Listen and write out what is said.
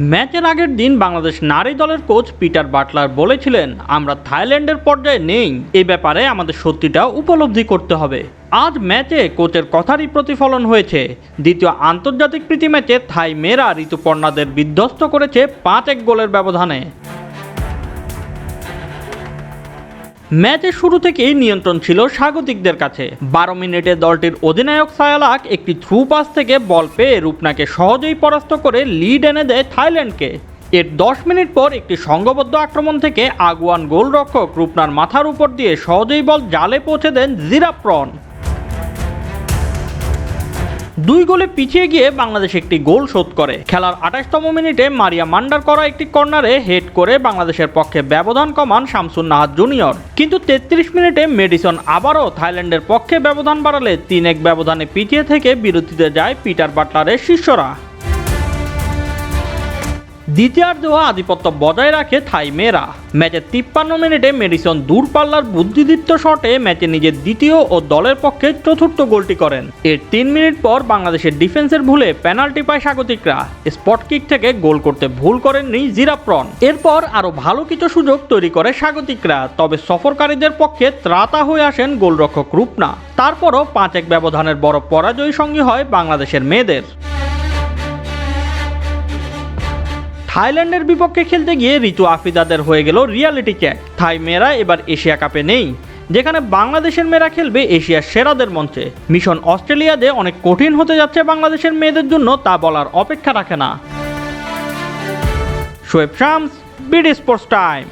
ম্যাচের আগের দিন বাংলাদেশ নারী দলের কোচ পিটার বাটলার বলেছিলেন, আমরা থাইল্যান্ডের পর্যায়ে নেই। এ ব্যাপারে আমাদের সত্যিটা উপলব্ধি করতে হবে। আজ ম্যাচে কোচের কথারই প্রতিফলন হয়েছে। দ্বিতীয় আন্তর্জাতিক প্রীতি ম্যাচে থাই মেয়েরা ঋতুপর্ণাদের বিধ্বস্ত করেছে পাঁচ এক গোলের ব্যবধানে। ম্যাচের শুরু থেকেই নিয়ন্ত্রণ ছিল স্বাগতিকদের কাছে। বারো মিনিটে দলটির অধিনায়ক সায়ালাক একটি থ্রু পাস থেকে বল পেয়ে রূপনাকে সহজেই পরাস্ত করে লিড এনে দেয় থাইল্যান্ডকে। এর দশ মিনিট পর একটি সংঘবদ্ধ আক্রমণ থেকে আগুয়ান গোলরক্ষক রূপনার মাথার উপর দিয়ে সহজেই বল জালে পৌঁছে দেন জিরাপ্রন দুই গোলে পিছিয়ে গিয়ে বাংলাদেশ একটি গোল শোধ করে। খেলার আঠাশতম মিনিটে মারিয়া মান্ডার করা একটি কর্নারে হেড করে বাংলাদেশের পক্ষে ব্যবধান কমান শামসুন নাহাদ জুনিয়র। কিন্তু তেত্রিশ মিনিটে মেডিসন আবারও থাইল্যান্ডের পক্ষে ব্যবধান বাড়ালে তিন এক ব্যবধানে পিছিয়ে থেকে বিরতিতে যায় পিটার বাটলারের শিষ্যরা। দ্বিতীয়ার্ধেও আধিপত্য বজায় রাখে থাই মেয়েরা। ম্যাচের তিপ্পান্ন মিনিটে মেডিসন দূরপাল্লার বুদ্ধিদীপ্ত শটে ম্যাচে নিজের দ্বিতীয় ও দলের পক্ষে চতুর্থ গোলটি করেন। এর তিন মিনিট পর বাংলাদেশের ডিফেন্সের ভুলে পেনাল্টি পায় স্বাগতিকরা। স্পট কিক থেকে গোল করতে ভুল করেননি জিরাপ্রন। এরপর আরও ভালো কিছু সুযোগ তৈরি করে স্বাগতিকরা, তবে সফরকারীদের পক্ষে ত্রাতা হয়ে আসেন গোলরক্ষক রূপনা। তারপরও পাঁচ এক ব্যবধানের বড় পরাজয় সঙ্গী হয় বাংলাদেশের মেয়েদের। থাইল্যান্ডের বিপক্ষে খেলতে গিয়ে ঋতু আফিদাদের হয়ে গেল রিয়ালিটি চেক। থাই মেয়েরা এবার এশিয়া কাপে নেই, যেখানে বাংলাদেশের মেয়েরা খেলবে এশিয়ার সেরাদের মঞ্চে। মিশন অস্ট্রেলিয়াতে অনেক কঠিন হতে যাচ্ছে বাংলাদেশের মেয়েদের জন্য তা বলার অপেক্ষা রাখে না। Shoaib Shams, BD sports time.